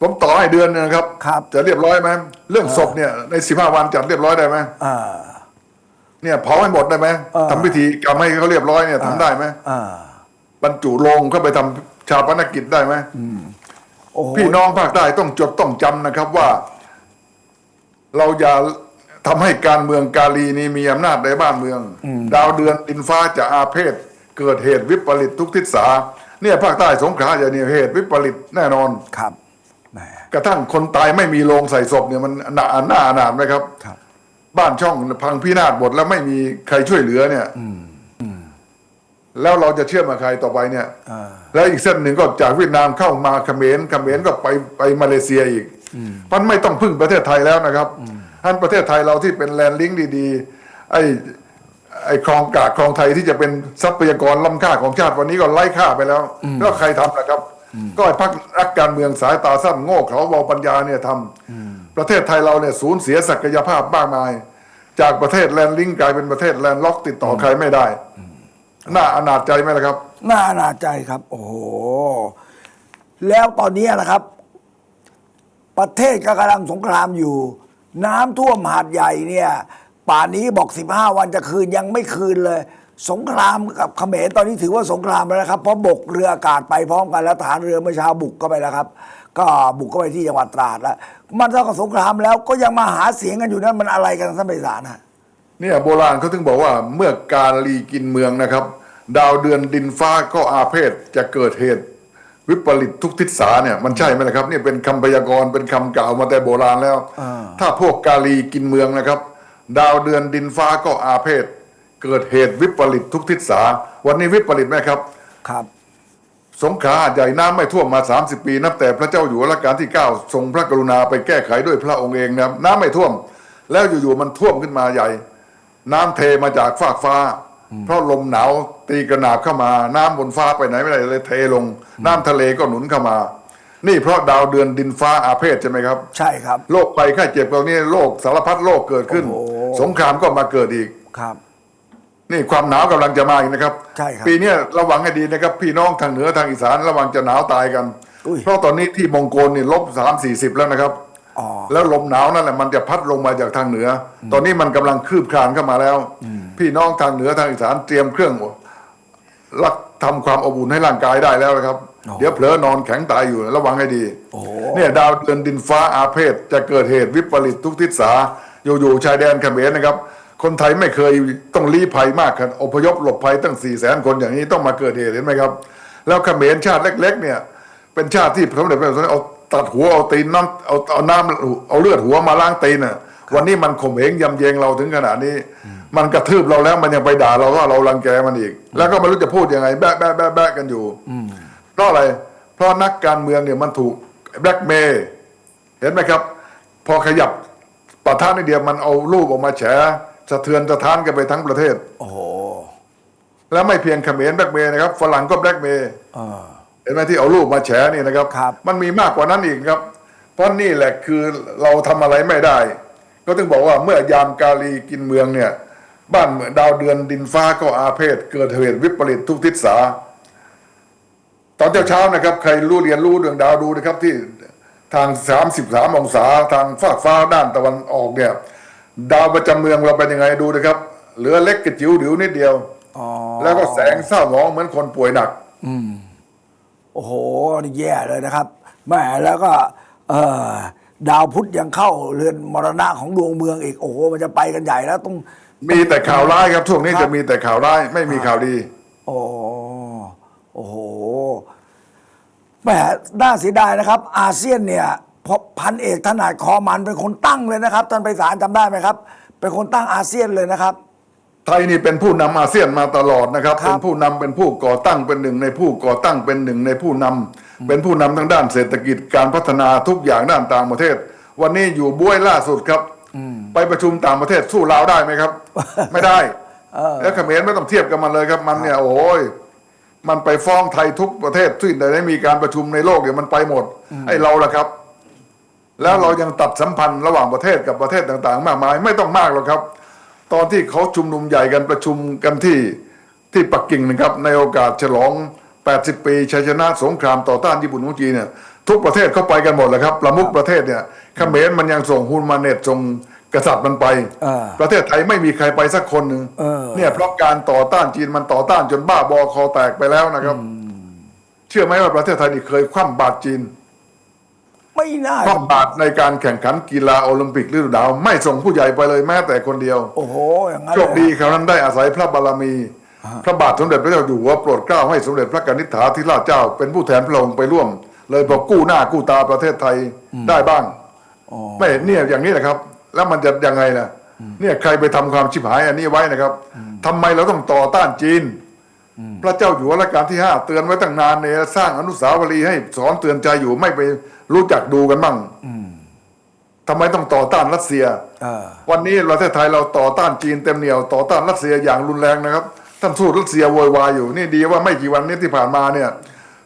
ผมต่อให้เดือนหนึงนะครับ ครับจะเรียบร้อยไหมเรื่องศพเนี่ยในสิบห้าวันจัดเรียบร้อยได้ไหมอ่าเนี่ยเผาให้หมดได้ไหมเออทำพิธีกรรมให้เขาเรียบร้อยเนี่ยทำได้ไหมอ่าบรรจุโลงเข้าไปทำชาปนกิจได้ไหมโอ้โหพี่น้องภาคใต้ต้องจดต้องจำนะครับว่า เราอย่าทำให้การเมืองกาลีนี้มีอำนาจในบ้านเมือง ดาวเดือนดินฟ้าจะอาเพศ เกิดเหตุวิปริตทุกทิศสาเนี่ยภาคใต้สงขลาจะเนี่ยเหตุวิปริตแน่นอนครับแหม กระทั่งคนตายไม่มีโลงใส่ศพเนี่ยมันหนาหน้าอนาถไหมครับครับ บ้านช่องพังพินาศหมดแล้วไม่มีใครช่วยเหลือเนี่ยแล้วเราจะเชื่อมาใครต่อไปเนี่ยอ่าแล้วอีกเส้นหนึ่งก็จากเวียดนามเข้ามาเขมรเขมรก็ไปไปมาเลเซียอีกมันไม่ต้องพึ่งประเทศไทยแล้วนะครับอันประเทศไทยเราที่เป็นแลนด์ลิงก์ดีๆ ไอ้ไอ้คลองกากคลองไทยที่จะเป็นทรัพยากรล้ำค่าของชาติวันนี้ก็ไร้ค่าไปแล้วแล้วใครทำนะครับ ก็ไอ้พรรครักการเมืองสายตาสั้นโง่เขลาเบาปัญญาเนี่ยทำประเทศไทยเราเนี่ยสูญเสียศักยภาพมากมาย จากประเทศแลนด์ลิงก์กลายเป็นประเทศแลนด์ล็อกติดต่อใครไม่ได้น่าอนาจใจไหมล่ะครับน่าอนาจใจครับ โอ้โหแล้วตอนนี้นะครับ ประเทศก็กำลังสงครามอยู่ น้ำท่วมหาดใหญ่เนี่ย ป่านนี้บอก15วันจะคืนยังไม่คืนเลย สงครามกับเขมรตอนนี้ถือว่าสงครามแล้วนะครับเพราะบกเรืออากาศไปพร้อมกันแล้วทหารเรือเมื่อเช้าบุกเข้าไปแล้วครับ ก็บุกเข้าไปที่จังหวัดตราดแล้วมันเท่ากับสงครามแล้วก็ยังมาหาเสียงกันอยู่นั่นมันอะไรกันท่านไพศาลฮะเนี่ยโบราณเขาถึงบอกว่าเมื่อการลีกินเมืองนะครับ ดาวเดือนดินฟ้าก็อาเพศจะเกิดเหตุ วิปริตทุกทิศสาเนี่ยมันใช่ไหมล่ะครับนี่เป็นคำพยากรณ์เป็นคำกล่าวมาแต่โบราณแล้วอ่าถ้าพวกกาลีกินเมืองนะครับ ดาวเดือนดินฟ้าก็อาเพศ เกิดเหตุวิปริตทุกทิศสา วันนี้วิปริตไหมครับ ครับ สงขลาหาดใหญ่น้ำไม่ท่วมมา 30 ปี นับแต่พระเจ้าอยู่หัวรัชกาลที่ 9 ทรงพระกรุณาไปแก้ไขด้วยพระองค์เองนะครับน้ำไม่ท่วม แล้วอยู่ๆมันท่วมขึ้นมาใหญ่ น้ำเทมาจากฟากฟ้า เพราะลมหนาวตีกระหนาบเข้ามา น้ำบนฟ้าไปไหนไม่ได้เลยเทลง น้ำทะเลก็หนุนเข้ามา นี่เพราะดาวเดือนดินฟ้าอาเพศใช่ไหมครับ ใช่ครับ โรคไปไข้เจ็บเหล่านี้โรคสารพัดโรคเกิดขึ้นโอ้โหสงครามก็มาเกิดอีกครับ นี่ความหนาวกำลังจะมาอีกนะครับ ใช่ครับ ปีเนี้ยระวังให้ดีนะครับ พี่น้องทางเหนือทางอีสานระวังจะหนาวตายกันอุ้ยเพราะตอนนี้ที่มองโกลนี่ลบสามสี่สิบแล้วนะครับอ๋อแล้วลมหนาวนั่นแหละมันจะพัดลงมาจากทางเหนืออตอนนี้มันกำลังคืบคลานเข้ามาแล้ว พี่น้องทางเหนือทางอีสานเตรียมเครื่องรักทำความอบอุ่นให้ร่างกายได้แล้วนะครับ เดี๋ยวเผลอนอนแข็งตายอยู่ระวังให้ดีโอ้โหเนี่ยดาวเดือนดินฟ้าอาเพศจะเกิดเหตุวิปริตทุกทิศสาอยู่ๆชายแดนเขมรนะครับ คนไทยไม่เคยต้องลี้ภัยมากครับอพยพหลบภัยตั้งสี่แสนคนอย่างนี้ต้องมาเกิดเหตุเห็นไหมครับ แล้วเขมรชาติเล็ก ๆ เนี่ย เป็นชาติที่สมเด็จพระเจ้าเอาตัดหัวเอาตีนน้ำเอาเอาน้ำเอาเลือดหัวมาล้างตีนน่ะวันนี้มันข่มเหงยำเยงเราถึงขนาดนี้ มันกระทืบเราแล้วมันยังไปด่าเราว่าเรารังแกมันอีก แล้วก็ไม่รู้จะพูดยังไง แบะแบะแบะแบะกันอยู่เพราะอะไร เพราะนักการเมืองเนี่ยมันถูกแบล็กเมย์เห็นไหมครับ พอขยับประธานนิดเดียวมันเอารูปออกมาแฉ สะเทือนสะท้านกันไปทั้งประเทศ โอ้โห แล้วไม่เพียงเขมรแบล็กเมย์นะครับฝรั่งก็แบล็กเมย์เออเห็นไหมที่เอารูปมาแฉนี่นะครับครับมันมีมากกว่านั้นอีกครับ เพราะนี่แหละคือเราทำอะไรไม่ได้ ก็ถึงบอกว่าเมื่อยามกาลีกินเมืองเนี่ย บ้านเมืองดาวเดือนดินฟ้าก็อาเพศ เกิดเหตุวิปริตทุกทิศสา ตอนเช้าๆนะครับ ใครรู้เรียนรู้เรื่องดาวดูนะครับที่ทาง 33 องศาทางฟากฟ้าด้านตะวันออกเนี่ย ดาวประจำเมืองเราเป็นยังไงดูนะครับ เหลือเล็กกระจิ๋วเดียวนิดเดียวอ๋อแล้วก็แสงเศร้าหมองเหมือนคนป่วยหนักโอ้โหนี่แย่เลยนะครับแหม่แล้วก็ เออดาวพุธยังเข้าเรือนมรณะของดวงเมืองอีกโอ้โหมันจะไปกันใหญ่แล้วต้อง มีแต่ข่าวร้ายครับช่วงนี้ครับจะมีแต่ข่าวร้ายไม่มีข่าวดี โอ้โอ้โหแหมน่าเสียดายนะครับ อาเซียนเนี่ย พอพันเอกถนัดคอมันเป็นคนตั้งเลยนะครับท่านไปสารจำได้ไหมครับ เป็นคนตั้งอาเซียนเลยนะครับ ไทยนี่เป็นผู้นำอาเซียนมาตลอดนะครับครับเป็นผู้นำเป็นผู้ก่อตั้งเป็นหนึ่งในผู้ก่อตั้งเป็นหนึ่งในผู้นำเป็นผู้นำทั้งด้านเศรษฐกิจการพัฒนาทุกอย่างด้านต่างประเทศ วันนี้อยู่บ้วยล่าสุดครับไปประชุมต่างประเทศสู้ลาวได้ไหมครับ ไม่ได้เออแล้วเขมรไม่ต้องเทียบกับมันเลยครับ มันเนี่ยโอ้ยมันไปฟ้องไทยทุกประเทศที่ไหนได้มีการประชุมในโลกเนี่ยมันไปหมดไอ้เราล่ะครับ แล้วเรายังตัดสัมพันธ์ระหว่างประเทศกับประเทศต่างๆ มากมายไม่ต้องมากหรอกครับ ตอนที่เขาชุมนุมใหญ่กันประชุมกันที่ที่ปักกิ่งนะครับ ในโอกาสฉลอง 80 ปีชัยชนะสงครามต่อต้านญี่ปุ่นของจีนเนี่ยทุกประเทศเข้าไปกันหมดเลยครับประมุขประเทศเนี่ยเขมรมันยังส่งฮุนมาเน็ตส่งกษัตริย์มันไปเออประเทศไทยไม่มีใครไปสักคนหนึ่งเออเนี่ยเพราะการต่อต้านจีนมันต่อต้านจนบ้าบอคอแตกไปแล้วนะครับ เชื่อไหมว่าประเทศไทยนี่เคยคว่ำบาตรจีน ไม่น่าคว่ำบาตรในการแข่งขันกีฬาโอลิมปิกฤดูหนาวไม่ส่งผู้ใหญ่ไปเลยแม้แต่คนเดียว โอ้โหอย่างนั้นโชเลยคดีคราวนั้นได้อาศัยพระบารมี พระบาทสมเด็จพระเจ้าอยู่หัวโปรดเกล้าให้สมเด็จพระกนิษฐาธิราชเจ้าเป็นผู้แทนพระองค์ไปร่วม เลยพอกู้หน้ากู้ตาประเทศไทยได้บ้างอ๋อไม่เห็นเนี่ยอย่างนี้นะครับ แล้วมันจะยังไงนะเนี่ยใครไปทำความชิบหายอันนี้ไว้นะครับทำไมเราต้องต่อต้านจีนพระเจ้าอยู่หัวรัชกาลที่ห้าเตือนไว้ตั้งนานเนี่ยสร้างอนุสาวรีย์ให้สอนเตือนใจอยู่ไม่ไป รู้จักดูกันบ้างทำไมต้องต่อต้านรัสเซียเออวันนี้ประเทศไทยเราต่อต้านจีนเต็มเหนียวต่อต้านรัสเซียอย่างรุนแรงนะครับท่านสู้รัสเซียโวยวายอยู่นี่ดีว่าไม่กี่วันนี้ที่ผ่านมาเนี่ย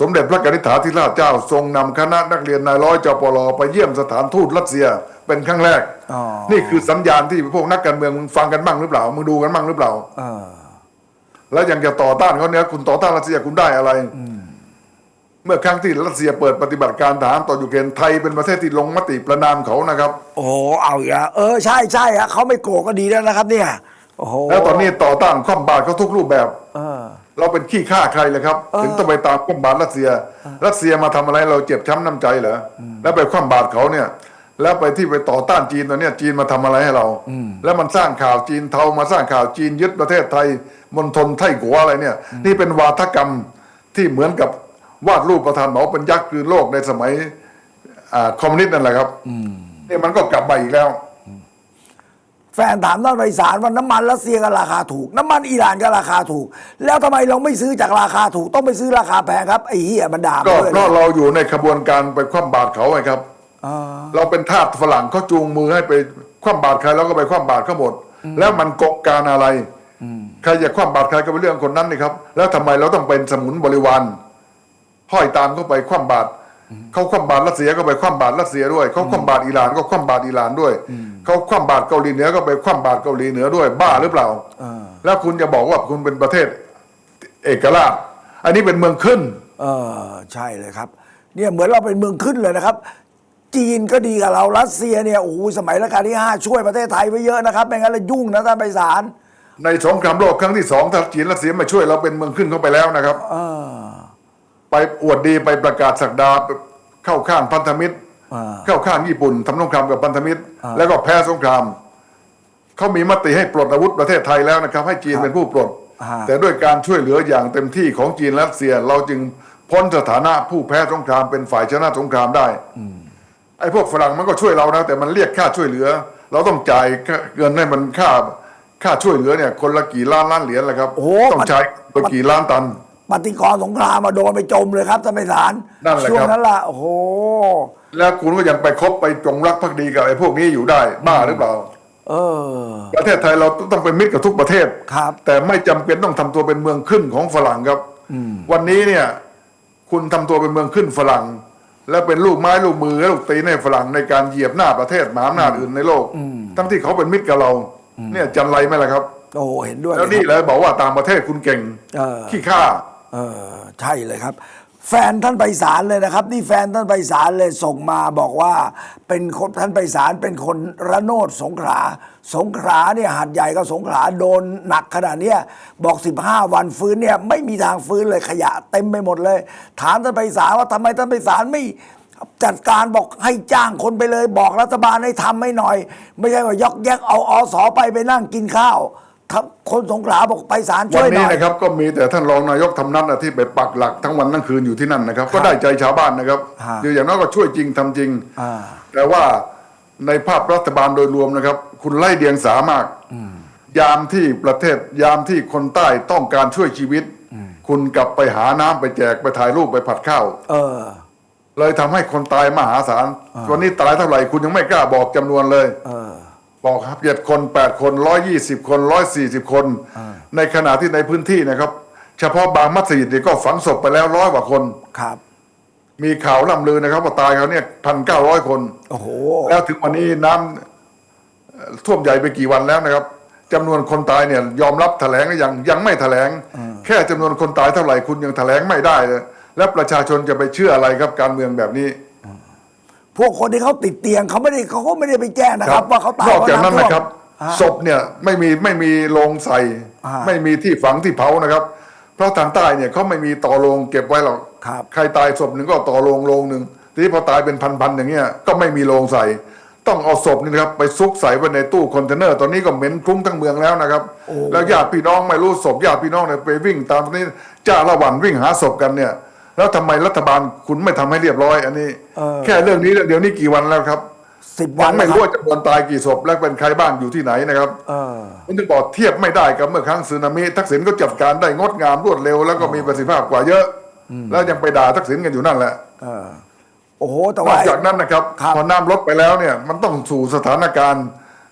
สมเด็จพระกนิษฐาธิราชเจ้าทรงนำคณะนักเรียนนายร้อยจปรไปเยี่ยมสถานทูตรัสเซียเป็นครั้งแรกอ๋อนี่คือสัญญาณที่พวกนักการเมืองมึงฟังกันบ้างหรือเปล่ามึงดูกันบ้างหรือเปล่าเออแล้วยังจะต่อต้านเขาเนี่ยคุณต่อต้านรัสเซียคุณได้อะไร เมื่อครั้งที่รัสเซียเปิดปฏิบัติการทหารต่อยูเครนไทยเป็นประเทศที่ลงมติประนามเขานะครับ โอ้โหเอาอีกแล้วเออใช่ใช่ฮะเขาไม่โกรธก็ดีแล้วนะครับเนี่ยโอ้โหแล้วตอนนี้ต่อต้านคว่ำบาตรเขาทุกรูปแบบ เออ เราเป็นขี้ข้าใครเลยครับ ถึงต้องไปตามคว่ำบาตรรัสเซีย รัสเซียมาทำอะไรเราเจ็บช้ำน้ำใจเหรออแล้วไปคว่ำบาตรเขาเนี่ย แล้วไปที่ไปต่อต้านจีนตอนเนี้ยจีนมาทำอะไรให้เรา แล้วมันสร้างข่าวจีนเทามาสร้างข่าวจีนยึดประเทศไทยมณฑลไทกัวอะไรเนี่ย นี่เป็นวาทกรรมที่เหมือนกับ วาดรูปประธานเหมาเป็นยักษ์คือโลกในสมัยอ่าคอมมิวนิสต์นั่นแหละครับนี่มันก็กลับมาอีกแล้ว แฟนถามท่านไพศาลว่าน้ำมันรัสเซียก็ราคาถูก น้ำมันอิหร่านก็ราคาถูก แล้วทำไมเราไม่ซื้อจากราคาถูก ต้องไปซื้อราคาแพงครับไอ้เหี้ยมันด่าก็มาด้วยเพราะเราอยู่ในขบวนการไปคว่ำบาตรเขาไงครับอ่าเราเป็นทาสฝรั่งเขาจูงมือให้ไปคว่ำบาตรใครเราก็ไปคว่ำบาตรเขาหมด แล้วมันกงการอะไรใครจะคว่ำบาตรใครก็เป็นเรื่องคนนั้นนี่ครับ แล้วทำไมเราต้องเป็นสมุนบริวาร ห้อยตามเข้าไปคว่ำบาตรเขาคว่ำบาตรรัสเซียก็ไปคว่ำบาตรรัสเซียด้วย เขาคว่ำบาตรอิหร่านก็คว่ำบาตรอิหร่านด้วย เขาคว่ำบาตรเกาหลีเหนือก็ไปคว่ำบาตรเกาหลีเหนือด้วย บ้าหรือเปล่าอ่าแล้วคุณจะบอกว่าคุณเป็นประเทศเอกราช อันนี้เป็นเมืองขึ้น เออใช่เลยครับ เนี่ยเหมือนเราเป็นเมืองขึ้นเลยนะครับ จีนก็ดีกับเรารัสเซียเนี่ยโอ้โหสมัยรัชกาลที่ห้าช่วยประเทศไทยไว้เยอะนะครับไม่งั้นเรายุ่งนะท่านไพศาลในสงครามโลกครั้งที่สองถ้าจีนรัสเซียมาช่วยเราเป็นเมืองขึ้นเข้าไปแล้วนะครับเออ ไปอวดดีไปประกาศสักดาเข้าข้างพันธมิตรอ่าเข้าข้างญี่ปุ่นทำสงครามกับพันธมิตร แล้วก็แพ้สงครามเขามีมติให้ปลดอาวุธประเทศไทยแล้วนะครับ ให้จีนเป็นผู้ปลดอ่าแต่ด้วยการช่วยเหลืออย่างเต็มที่ของจีนและรัสเซีย เราจึงพ้นสถานะผู้แพ้สงครามเป็นฝ่ายชนะสงครามได้ไอ้พวกฝรั่งมันก็ช่วยเรานะ แต่มันเรียกค่าช่วยเหลือ เราต้องจ่ายค่าเงินให้มันค่าค่าช่วยเหลือเนี่ยคนละกี่ล้านล้านเหรียญแหละครับโอ้โหต้องใช้ไปกี่ล้านตัน ปฏิกรณ์สงครามมาโดนไปจมเลยครับท่านไพศาลนั่นแหละครับ ช่วงนั้นล่ะโอ้โห แล้วคุณก็ยังไปคบไปจงรักภักดีกับไอ้พวกนี้อยู่ได้บ้าหรือเปล่า เออ ประเทศไทยเราต้องเป็นมิตรกับทุกประเทศ ครับ แต่ไม่จำเป็นต้องทำตัวเป็นเมืองขึ้นของฝรั่งครับ วันนี้เนี่ย คุณทำตัวเป็นเมืองขึ้นฝรั่ง และเป็นลูกไม้ลูกมือและลูกตีนให้ฝรั่งในการเหยียบหน้าประเทศมหาอำนาจอื่นในโลก ทั้งที่เขาเป็นมิตรกับเรา เนี่ยจันไรไหมล่ะครับ โอ้เห็นด้วยแล้วนี่เลยครับเลยบอกว่าต่างประเทศคุณเก่งเออขี้ข้า เออใช่เลยครับ แฟนท่านไพศาลเลยนะครับ นี่แฟนท่านไพศาลเลยส่งมาบอกว่า เป็นคนท่านไพศาลเป็นคนระโนดสงขลาสงขลาเนี่ยหัดใหญ่ก็สงขลาโดนหนักขนาดเนี้ยบอก 15 วันฟื้นเนี่ยไม่มีทางฟื้นเลยขยะเต็มไปหมดเลย ถามท่านไพศาลว่าทำไมท่านไพศาลไม่จัดการบอกให้จ้างคนไปเลย บอกรัฐบาลให้ทำให้หน่อย ไม่ใช่ว่ายกแยกเอาอสอไปไปนั่งกินข้าว ถ้าคนสงขลาบอกไพศาลวัช่นวยหนี้น่อย นะครับก็มีแต่ท่านรองนายกทำนัดนะที่ไปปักหลักทั้งวันทั้งคืนอยู่ที่นั่นนะครับ ก็ได้ใจชาวบ้านนะครับฮะ คืออย่างน้อยก็ช่วยจริงทำจริง อ่า แต่ว่าในภาพรัฐบาลโดยรวมนะครับ คุณไล่เดียงสามากยามที่ประเทศยามที่คนใต้ต้องการช่วยชีวิต คุณกลับไปหาน้ำไปแจกไปถ่ายรูปไปผัดข้าว เออ เลยทำให้คนตายมหาศาลวันนี้ตายเท่าไหร่คุณยังไม่กล้าบอกจำนวนเลย เออ บอกครับเจ็ดคนแปดคนร้อยยี่สิบคนร้อยสี่สิบคน ในขณะที่ในพื้นที่นะครับ เฉพาะบางมัสยิดเนี่ยก็ฝังศพไปแล้วร้อยกว่าคนครับ มีข่าวล่ำลือนะครับว่าตายเขาเนี่ยพันเก้าร้อยคนโอ้โหแล้วถึงวันนี้น้ำเอ่อท่วมใหญ่ไปกี่วันแล้วนะครับจำนวนคนตายเนี่ยยอมรับแถลงหรือยังยังไม่แถลง แค่จำนวนคนตายเท่าไหร่คุณยังแถลงไม่ได้เลยแล้วประชาชนจะไปเชื่ออะไรครับการเมืองแบบนี้ พวกคนที่เขาติดเตียงเขาไม่ได้เขาก็ไม่ได้ไปแจ้งนะครับ ว่าเขาตายนอกจากนั้นเพรานะครับำท่วมศพเนี่ยไม่มีไม่มีโลงใส่อ่าไม่มีที่ฝังที่เผานะครับ เพราะทางใต้เนี่ยเขาไม่มีต่อโลงเก็บไว้หรอกครับใครตายศพหนึ่งก็ต่อโลงโลงหนึ่งทีนี้พอตายเป็นพันๆอย่างเงี้ยก็ไม่มีโลงใส่ ต้องเอาศพนี่นะครับไปซุกใส่ไว้ในตู้คอนเทนเนอร์ตอนนี้ก็เหม็นคลุ้งทั้งเมืองแล้วนะครับ แล้วญาติพี่น้องไม่รู้ศพญาติพี่น้องเนี่ยไปวิ่งตามตรงนี้จ้าละวันวิ่งหาศพกันเนี่ย แล้วทำไมรัฐบาลคุณไม่ทำให้เรียบร้อย อันนี้แค่เรื่องนี้เดี๋ยวนี้กี่วันแล้วครับสิบยัวันงไม่นะครู้รับว่าจำนวนตายกี่ศพและเป็นใครบ้างอยู่ที่ไหนนะครับเออผมถึงบอกเทียบไม่ได้กับเมื่อครั้งสึนามิทักษิณก็จัดการได้งดงามรวดเร็ว แล้วก็มีประสิทธิภาพกว่าเยอะ แล้วยังไปด่าทักษิณกันอยู่นั่นแหละเออโอ้โหแต่นว่าอกจากนั้นนะครับครับพอน้ำลดไปแล้วเนี่ย มันต้องสู่สถานการณ์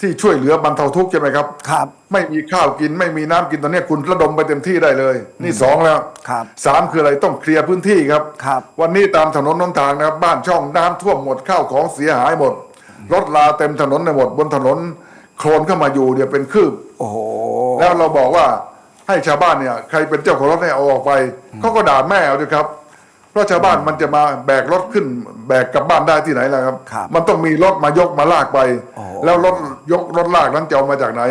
ที่ช่วยเหลือบรรเทาทุกข์ใช่ไหมครับ ครับ ไม่มีข้าวกินไม่มีน้ำกินตอนนี้คุณระดมไปเต็มที่ได้เลย นี่สองแล้วครับสามคืออะไรต้องเคลียร์พื้นที่ครับครับ วันนี้ตามถนนนนทางนะครับบ้านช่องน้ำท่วมหมดข้าวของเสียหายหมด รถลาเต็มถนนในหมดบนถนนโคลนเข้ามาอยู่เนี่ยเป็นคืบโอ้โหแล้วเราบอกว่าให้ชาวบ้านเนี่ยใครเป็นเจ้าของรถเนี่ยเอาออกไปเขาก็ด่าแม่เอาด้วยครับ เพราะชาวบ้านมันจะมาแบกรถขึ้น แบกกลับบ้านได้ที่ไหนล่ะครับครับมันต้องมีรถมายกมาลากไปโอ้โห แล้วรถยกรถลากนั้นจะเอามาจากไหน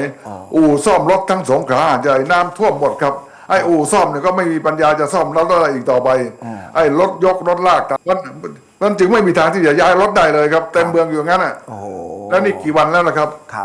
อู่ซ่อมรถทั้งสงขลาหาดใหญ่น้ำท่วมหมดครับไอ้อู่ซ่อมเนี่ยก็ไม่มีปัญญาจะซ่อมรถอะไรอีกต่อไป ไอ้รถยกรถลากมันมันจึงไม่มีทางที่จะย้ายรถได้เลยครับเต็มเมืองอยู่อย่างนั้นอะโอ้โหแล้วนี่กี่วันแล้วล่ะครับครับ